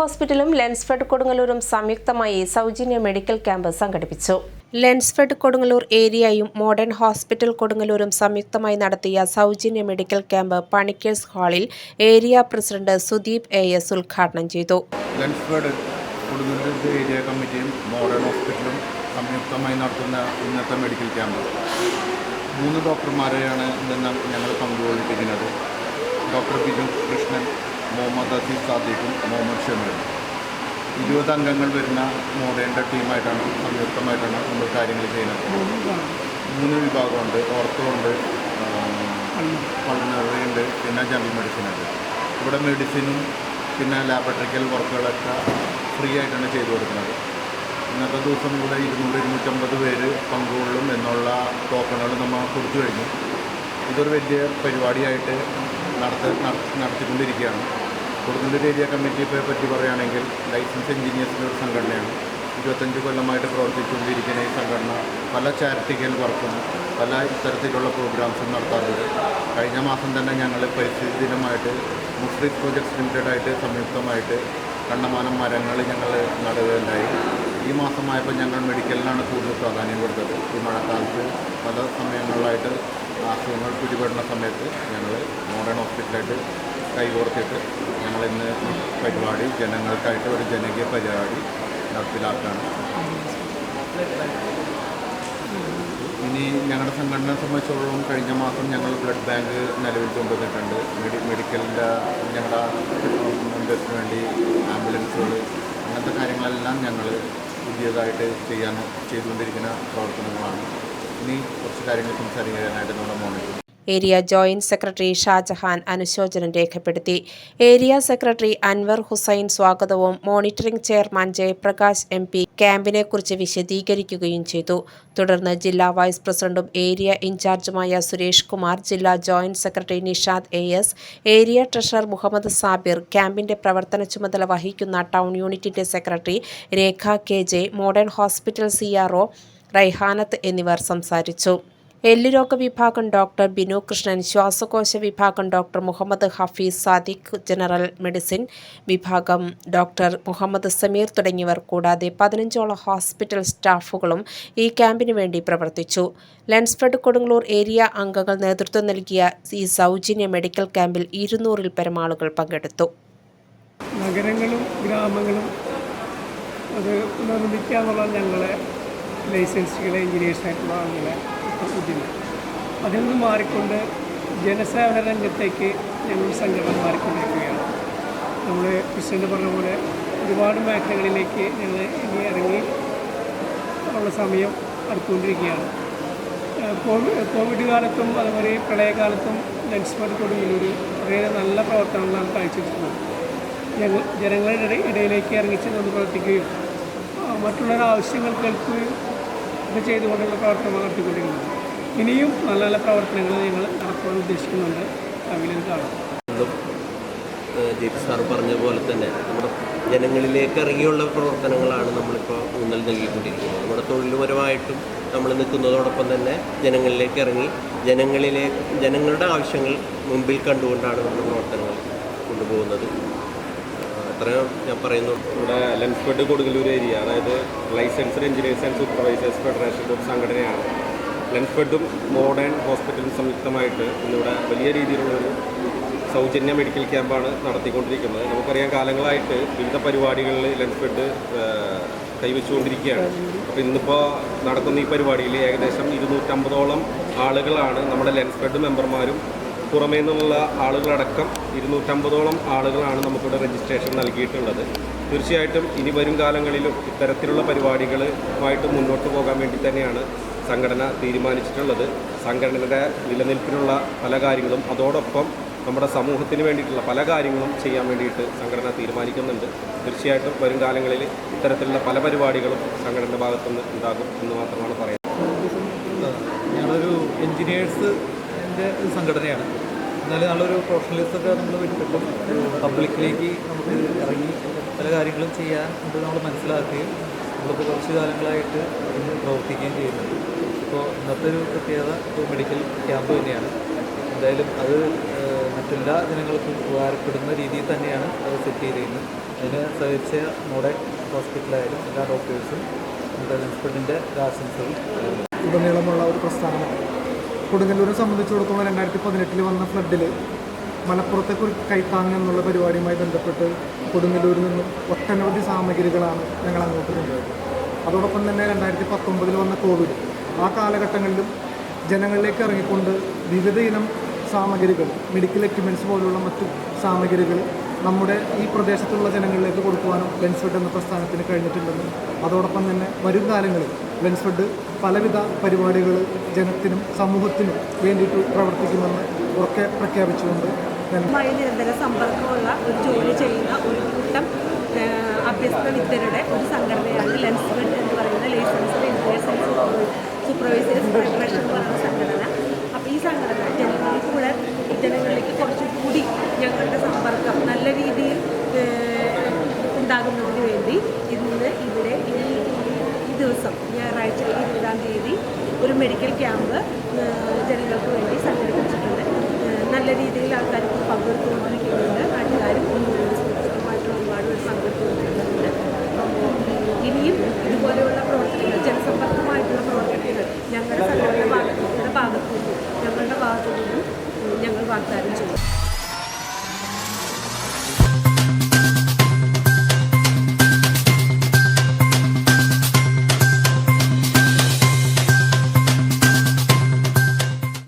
ഹോസ്പിറ്റലും ലെൻസ്ഫെഡ് കൊടുങ്ങല്ലൂരും സംയുക്തമായി സൗജന്യ മെഡിക്കൽ ക്യാമ്പ് സംഘടിപ്പിച്ചു. ലെൻസ്ഫെഡ് കൊടുങ്ങല്ലൂർ ഏരിയയും മോഡേൺ ഹോസ്പിറ്റൽ കൊടുങ്ങല്ലൂരും സംയുക്തമായി നടത്തിയ സൗജന്യ മെഡിക്കൽ ക്യാമ്പ് പണിക്കേഴ്സ് ഹാളിൽ area president Sudeep A S ഉദ്ഘാടനം ചെയ്തു. ലെൻസ്ഫെഡ് കൊടുങ്ങല്ലൂർ ഏരിയ കമ്മിറ്റിയും മോഡേൺ ഹോസ്പിറ്റലും സംയുക്തമായി നടത്തുന്ന ഇന്നത്തെ മെഡിക്കൽ ക്യാമ്പ്. മൂന്ന് ഡോക്ടർമാരെയാണ് ഇന്ന് ഞങ്ങൾ പങ്കുകൊള്ളിക്കുന്നത് ഡോക്ടർ ബിജു കൃഷ്ണൻ മുഹമ്മദ് അസീസ് സാദിഖും മുഹമ്മദ് ഷമീറും. ഇരുപത് അംഗങ്ങൾ വരുന്ന മോഡേണിന്റെ ടീമായിട്ടാണ് സംയുക്തമായിട്ടാണ് നമ്മൾ കാര്യങ്ങൾ ചെയ്യുന്നത്. മൂന്ന് വിഭാഗമുണ്ട്. ഓർത്തോ ഉണ്ട് ഉണ്ട് പിന്നെ ജനറൽ മെഡിസിൻ ഉണ്ട്. ഇവിടെ മെഡിസിനും പിന്നെ ലാബറട്ടറിക്കൽ വർക്കുകളൊക്കെ ഫ്രീ ആയിട്ടാണ് ചെയ്തു കൊടുക്കുന്നത്. ഇന്നത്തെ ദിവസം ഇവിടെ ഇരുന്നൂറ് ഇരുന്നൂറ്റമ്പത് പേര് പങ്കുകൊള്ളും എന്നുള്ള ടോക്കണുകൾ നമ്മൾ കൊടുത്തു കഴിഞ്ഞു. ഇതൊരു വലിയ പരിപാടിയായിട്ട് നടത്ത നടത്തിക്കൊണ്ടിരിക്കുകയാണ്. കൊടുങ്ങല്ലൂർ ഏരിയ കമ്മിറ്റിയെ പറ്റി പറയുകയാണെങ്കിൽ ലൈസൻസ് എഞ്ചിനീയേഴ്സിന്റെ ഒരു സംഘടനയാണ്. ഇരുപത്തഞ്ച് കൊല്ലമായിട്ട് പ്രവർത്തിച്ചുകൊണ്ടിരിക്കുന്ന ഈ സംഘടന പല ചാരിറ്റിക്കൽ വർക്കും പല ഇത്തരത്തിലുള്ള പ്രോഗ്രാംസും നടത്താറുണ്ട്. കഴിഞ്ഞ മാസം തന്നെ ഞങ്ങൾ പരിസ്ഥിതി ദിനമായിട്ട് മുസ്ലിം പ്രോജക്ട്സ് ലിമിറ്റഡായിട്ട് സംയുക്തമായിട്ട് കണ്ടമാനം മരങ്ങൾ ഞങ്ങൾ നടുകയുണ്ടായി. ഈ മാസമായപ്പോൾ ഞങ്ങൾ മെഡിക്കലിനാണ് കൂടുതൽ പ്രാധാന്യം കൊടുത്തത്. ഈ മഴക്കാലത്ത് പല സമയങ്ങളിലായിട്ട് അസുഖങ്ങൾ പിടിപെടുന്ന സമയത്ത് ഞങ്ങൾ മോഡേൺ ഹോസ്പിറ്റലായിട്ട് കൈകോർത്തിട്ട് ഞങ്ങൾ ഇന്ന് പരിപാടി ജനങ്ങൾക്കായിട്ട് ഒരു ജനകീയ പരിപാടി നടപ്പിലാക്കുകയാണ് ഇനി ഞങ്ങളുടെ സംഘടനയെ സംബന്ധിച്ചോളം കഴിഞ്ഞ മാസം ഞങ്ങൾ ബ്ലഡ് ബാങ്ക് നിലവിൽ കൊണ്ടുവന്നിട്ടുണ്ട്. മെഡി മെഡിക്കലിന്റെ ഞങ്ങളുടെ മെമ്പേഴ്സിന് വേണ്ടി ആംബുലൻസുകൾ അങ്ങനത്തെ കാര്യങ്ങളെല്ലാം ഞങ്ങൾ പുതിയതായിട്ട് ചെയ്യാൻ ചെയ്തുകൊണ്ടിരിക്കുന്ന പ്രവർത്തനങ്ങളാണ്. ഇനി കുറച്ച് കാര്യങ്ങൾ സംസാരിക്കാനായിട്ട് നമ്മുടെ monitor area joint secretary Shajahan അനുശോചനം രേഖപ്പെടുത്തി. ഏരിയ സെക്രട്ടറി അൻവർ ഹുസൈൻ സ്വാഗതവും monitoring chairman Jayaprakash M P ക്യാമ്പിനെക്കുറിച്ച് വിശദീകരിക്കുകയും ചെയ്തു. തുടർന്ന് ജില്ലാ വൈസ് പ്രസിഡന്റും ഏരിയ ഇൻചാർജുമായ സുരേഷ് കുമാർ ജില്ലാ joint secretary Nishad A S area treasurer Muhammad Sabir ക്യാമ്പിന്റെ പ്രവർത്തന ചുമതല വഹിക്കുന്ന ടൗൺ യൂണിറ്റിന്റെ secretary Rekha K J modern hospital CRO Raihanath എന്നിവർ സംസാരിച്ചു. എല്ലുരോഗ വിഭാഗം ഡോക്ടർ ബിനു കൃഷ്ണൻ ശ്വാസകോശ വിഭാഗം doctor Muhammad Hafeez Sadiq general medicine വിഭാഗം ഡോക്ടർ മുഹമ്മദ് സമീർ തുടങ്ങിയവർ കൂടാതെ പതിനഞ്ചോളം ഹോസ്പിറ്റൽ സ്റ്റാഫുകളും ഈ ക്യാമ്പിന് വേണ്ടി പ്രവർത്തിച്ചു. ലെൻസ്ഫെഡ് കൊടുങ്ങല്ലൂർ ഏരിയ അംഗങ്ങൾ നേതൃത്വം നൽകിയ ഈ സൗജന്യ മെഡിക്കൽ ക്യാമ്പിൽ ഇരുന്നൂറിൽ പരം ആളുകൾ പങ്കെടുത്തു. നഗരങ്ങളും ഗ്രാമങ്ങളും അത് നിർമ്മിക്കുക ഞങ്ങളെ ലൈസൻസുകളെ എഞ്ചിനീയേഴ്സായിട്ടുള്ള ആളുകളെ ഉദ്യമം അതിൽ നിന്ന് മാറിക്കൊണ്ട് ജനസേവന രംഗത്തേക്ക് ഞങ്ങൾ സംഘടന മാറിക്കൊണ്ടിരിക്കുകയാണ്. നമ്മൾ പ്രസിഡന്റ് പറഞ്ഞ പോലെ ഒരുപാട് മേഖലകളിലേക്ക് ഞങ്ങൾ ഇനി ഇറങ്ങി ഉള്ള സമയം അടുത്തുകൊണ്ടിരിക്കുകയാണ്. കോവിഡ് കാലത്തും അതുപോലെ പ്രളയകാലത്തും ലെൻസ്മാർട്ട് കൊടുങ്ങല്ലൂർ വളരെ നല്ല പ്രവർത്തനങ്ങളാണ് കാഴ്ചവെച്ചിട്ടുള്ളത്. ഞങ്ങൾ ജനങ്ങളുടെ ഇടയിലേക്ക് ഇറങ്ങിച്ച് നമ്മൾ പ്രവർത്തിക്കുകയും മറ്റുള്ളവരുടെ ആവശ്യങ്ങൾ കേൾക്കുകയും ഒക്കെ ചെയ്തുകൊണ്ടുള്ള പ്രവർത്തനങ്ങൾ നടത്തിക്കൊണ്ടിരിക്കുന്നത് ഇനിയും നല്ല നല്ല പ്രവർത്തനങ്ങൾ ഞങ്ങൾ നടത്താൻ ഉദ്ദേശിക്കുന്നുണ്ട്. അവിലും കാണാം. വീണ്ടും ജെ പി സാർ പറഞ്ഞ പോലെ തന്നെ നമ്മുടെ ജനങ്ങളിലേക്ക് ഇറങ്ങിയുള്ള പ്രവർത്തനങ്ങളാണ് നമ്മളിപ്പോൾ ഊന്നൽ നൽകിക്കൊണ്ടിരിക്കുന്നത്. നമ്മുടെ തൊഴിൽപരമായിട്ടും നമ്മൾ നിൽക്കുന്നതോടൊപ്പം തന്നെ ജനങ്ങളിലേക്ക് ഇറങ്ങി ജനങ്ങളിലേക്ക് ജനങ്ങളുടെ ആവശ്യങ്ങൾ മുമ്പിൽ കണ്ടുകൊണ്ടാണ് നമ്മുടെ പ്രവർത്തനങ്ങൾ കൊണ്ടുപോകുന്നത്. ആ, അത്രയും ഞാൻ പറയുന്നു. ഇവിടെ ലെൻസ്ഫെഡ് കൊടുങ്ങല്ലൂർ ഏരിയ അതായത് licensed engineers and supervisors federation ഒരു സംഘടനയാണ്. ലെൻസ്ഫെഡും മോഡേൺ ഹോസ്പിറ്റലും സംയുക്തമായിട്ട് ഇന്നിവിടെ വലിയ രീതിയിലുള്ളൊരു സൗജന്യ മെഡിക്കൽ ക്യാമ്പാണ് നടത്തിക്കൊണ്ടിരിക്കുന്നത്. നമുക്കറിയാം കാലങ്ങളായിട്ട് വിവിധ പരിപാടികളിൽ ലെൻസ്ഫെഡ് കൈവച്ചുകൊണ്ടിരിക്കുകയാണ്. അപ്പോൾ ഇന്നിപ്പോൾ നടക്കുന്ന ഈ പരിപാടിയിൽ ഏകദേശം ഇരുന്നൂറ്റമ്പതോളം ആളുകളാണ് നമ്മുടെ ലെൻസ്ഫെഡ് മെമ്പർമാരും പുറമേ നിന്നുള്ള ആളുകളടക്കം ഇരുന്നൂറ്റമ്പതോളം ആളുകളാണ് നമുക്കിവിടെ രജിസ്ട്രേഷൻ നൽകിയിട്ടുള്ളത്. തീർച്ചയായിട്ടും ഇനി വരും കാലങ്ങളിലും ഇത്തരത്തിലുള്ള പരിപാടികളുമായിട്ട് മുന്നോട്ട് പോകാൻ വേണ്ടി തന്നെയാണ് സംഘടന തീരുമാനിച്ചിട്ടുള്ളത്. സംഘടനയുടെ നിലനിൽപ്പിനുള്ള പല കാര്യങ്ങളും അതോടൊപ്പം നമ്മുടെ സമൂഹത്തിന് വേണ്ടിയിട്ടുള്ള പല കാര്യങ്ങളും ചെയ്യാൻ വേണ്ടിയിട്ട് സംഘടന തീരുമാനിക്കുന്നുണ്ട്. തീർച്ചയായിട്ടും വരും കാലങ്ങളിൽ ഇത്തരത്തിലുള്ള പല പരിപാടികളും സംഘടനയുടെ ഭാഗത്തുനിന്ന് ഉണ്ടാകും എന്ന് മാത്രമാണ് പറയുന്നത്. ഞങ്ങളൊരു എൻജിനീയേഴ്സിന്റെ ഒരു സംഘടനയാണ്. എന്നാലും നല്ലൊരു പ്രൊഫഷണലിസമൊക്കെ നമ്മൾ വിട്ടിട്ടും പബ്ലിക്കിലേക്ക് നമുക്ക് ഇറങ്ങി പല കാര്യങ്ങളും ചെയ്യാൻ ഉണ്ട് നമ്മൾ മനസ്സിലാക്കുകയും നമ്മളിപ്പോൾ കുറച്ച് കാലങ്ങളായിട്ട് പ്രവർത്തിക്കുകയും ചെയ്യുന്നുണ്ട്. ഇപ്പോൾ ഇന്നത്തെ ഒരു പ്രത്യേകത ഇപ്പോൾ മെഡിക്കൽ ക്യാമ്പ് തന്നെയാണ്. എന്തായാലും അത് മറ്റെല്ലാ ജനങ്ങൾക്കും ഉപകാരപ്പെടുന്ന രീതിയിൽ തന്നെയാണ് അത് സെറ്റ് ചെയ്തിരിക്കുന്നത്. അതിന് സഹിച്ച നമ്മുടെ ഹോസ്പിറ്റലായാലും എല്ലാ ഡോക്ടേഴ്സും നമ്മുടെ ഹോസ്പിറ്റലിന്റെ ആശംസകൾ ഉടനീളമുള്ള ഒരു പ്രസ്ഥാനമാണ്. കൊടുങ്ങല്ലൂരെ സംബന്ധിച്ചിടത്തോളം രണ്ടായിരത്തി പതിനെട്ടിൽ വന്ന ഫ്ലഡിൽ മലപ്പുറത്തെ ഒരു കൈത്താങ് എന്നുള്ള പരിപാടിയുമായി ബന്ധപ്പെട്ട് കൊടുങ്ങല്ലൂരിൽ നിന്നും ഒട്ടനവധി സാമഗ്രികളാണ് ഞങ്ങൾ അങ്ങോട്ട് കൊണ്ടുപോയത്. അതോടൊപ്പം തന്നെ രണ്ടായിരത്തി പത്തൊമ്പതിൽ വന്ന കോവിഡ് ആ കാലഘട്ടങ്ങളിലും ജനങ്ങളിലേക്ക് ഇറങ്ങിക്കൊണ്ട് വിവിധ ഇനം സാമഗ്രികൾ മെഡിക്കൽ എക്യുപ്മെന്റ്സ് പോലുള്ള മറ്റു സാമഗ്രികൾ നമ്മുടെ ഈ പ്രദേശത്തുള്ള ജനങ്ങളിലേക്ക് കൊടുക്കുവാനും ലെൻസ്ഫെഡ് എന്ന പ്രസ്ഥാനത്തിന് കഴിഞ്ഞിട്ടുണ്ടെന്നും അതോടൊപ്പം തന്നെ വരും കാലങ്ങളിൽ ലെൻസ്ഫെഡ് പലവിധ പരിപാടികൾ ജനത്തിനും സമൂഹത്തിനും വേണ്ടിയിട്ട് പ്രവർത്തിക്കുമെന്ന് ഉറക്കെ പ്രഖ്യാപിച്ചുകൊണ്ട് വഴി നിരന്തര സമ്പർക്കമുള്ള ഒരു ജോലി ചെയ്യുന്ന ഒരു കൂട്ടം അഭ്യസ്ത വിദ്യരുടെ ഒരു സംഘടനയാണ് ലെൻസ്ബെഡ് എന്ന് പറയുന്ന ലൈസൻസ് ആൻഡ് സൂപ്പർവൈസേഴ്സ് ഫെഡറേഷൻ എന്ന് പറയുന്ന സംഘടന. അപ്പോൾ ഈ സംഘടന ജനങ്ങളിൽ കൂടെ ജനങ്ങളിലേക്ക് കുറച്ചുകൂടി ഞങ്ങളുടെ സമ്പർക്കം നല്ല രീതിയിൽ ഉണ്ടാകുന്നതിന് വേണ്ടി ഇന്ന് ഇവിടെ ഈ ദിവസം ഞായറാഴ്ച ഇരുപതാം തീയതി ഒരു മെഡിക്കൽ ക്യാമ്പ് ജനങ്ങൾക്ക് വേണ്ടി സംഘടിപ്പിച്ചിട്ടുണ്ട്. നല്ല രീതിയിൽ ആൾക്കാർക്ക് പങ്കെടുത്തുകൊണ്ടിരിക്കുന്നുണ്ട്. നാട്ടുകാരും